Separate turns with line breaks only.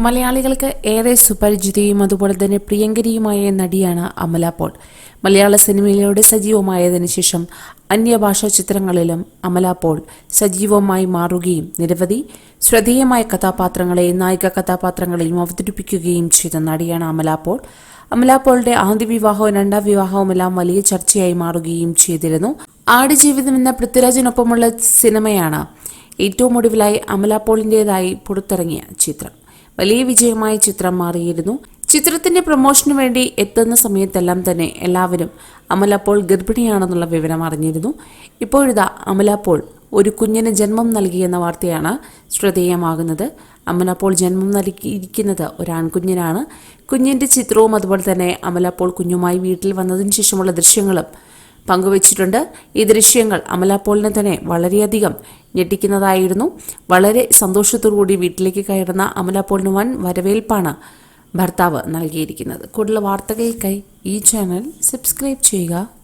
മലയാളികൾക്ക് ഏറെ സുപരിചിതയും അതുപോലെ തന്നെ പ്രിയങ്കരിയുമായ നടിയാണ് അമല പോൾ. മലയാള സിനിമയിലൂടെ സജീവമായതിനു ശേഷം അന്യഭാഷാ ചിത്രങ്ങളിലും അമല പോൾ സജീവമായി മാറുകയും നിരവധി ശ്രദ്ധേയമായ കഥാപാത്രങ്ങളെ നായിക കഥാപാത്രങ്ങളെയും അവതരിപ്പിക്കുകയും ചെയ്ത നടിയാണ് അമല പോൾ. അമല പോളുടെ ആദ്യ വിവാഹവും രണ്ടാം വിവാഹവുമെല്ലാം വലിയ ചർച്ചയായി മാറുകയും ചെയ്തിരുന്നു. ആടുജീവിതം എന്ന പൃഥ്വിരാജിനൊപ്പമുള്ള സിനിമയാണ് ഏറ്റവും ഒടുവിലായി അമല പോളിന്റെതായി പുറത്തിറങ്ങിയ ചിത്രം. വലിയ വിജയമായ ചിത്രം മാറിയിരുന്നു. ചിത്രത്തിന്റെ പ്രൊമോഷന് വേണ്ടി എത്തുന്ന സമയത്തെല്ലാം തന്നെ എല്ലാവരും അമല പോൾ ഗർഭിണിയാണെന്നുള്ള വിവരം അറിഞ്ഞിരുന്നു. ഇപ്പോഴിതാ അമല പോൾ ഒരു കുഞ്ഞിന് ജന്മം നൽകിയെന്ന വാർത്തയാണ് ശ്രദ്ധേയമാകുന്നത്. അമല പോൾ ജന്മം നൽകിയിരിക്കുന്നത് ഒരു ആൺകുഞ്ഞിനാണ് കുഞ്ഞിന്റെ ചിത്രവും അതുപോലെ തന്നെ അമല പോൾ കുഞ്ഞുമായി വീട്ടിൽ വന്നതിന് ശേഷമുള്ള ദൃശ്യങ്ങളും പങ്കുവച്ചിട്ടുണ്ട്. ഈ ദൃശ്യങ്ങൾ അമല പോളിനെ തന്നെ വളരെയധികം ഞെട്ടിക്കുന്നതായിരുന്നു. വളരെ സന്തോഷത്തോടുകൂടി വീട്ടിലേക്ക് കയറുന്ന അമല പോളിന് വൻ വരവേൽപ്പാണ് ഭർത്താവ് നൽകിയിരിക്കുന്നത്. കൂടുതൽ വാർത്തകൾക്കായി ഈ ചാനൽ സബ്സ്ക്രൈബ് ചെയ്യുക.